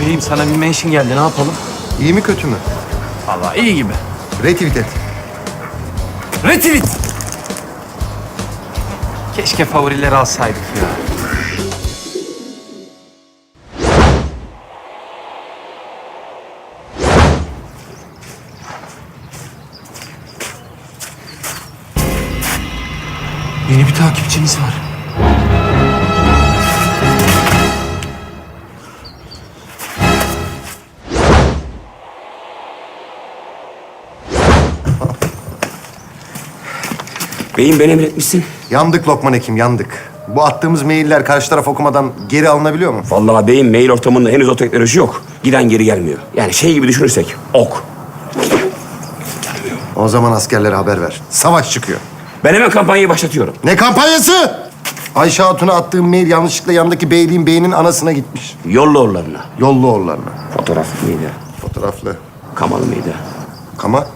Beyim sana bir mention geldi ne yapalım? İyi mi kötü mü? Vallahi iyi gibi. Retweet et. Retweet. Keşke favorileri alsaydık ya. Yeni bir takipçimiz var. Beyim beni emretmişsin. Yandık Lokman Hekim, yandık. Bu attığımız mailler karşı taraf okumadan geri alınabiliyor mu? Vallahi beyim mail ortamında henüz o teknoloji yok. Giden geri gelmiyor. Yani şey gibi düşünürsek ok. O zaman askerlere haber ver. Savaş çıkıyor. Ben hemen kampanyayı başlatıyorum. Ne kampanyası? Ayşe Hatun'a attığım mail yanlışlıkla yandaki beyliğin beynin anasına gitmiş. Yolla oralarına. Yollu oğullarına. Fotoğraflı mıydı? Fotoğraflı. Kamalı mıydı? Kama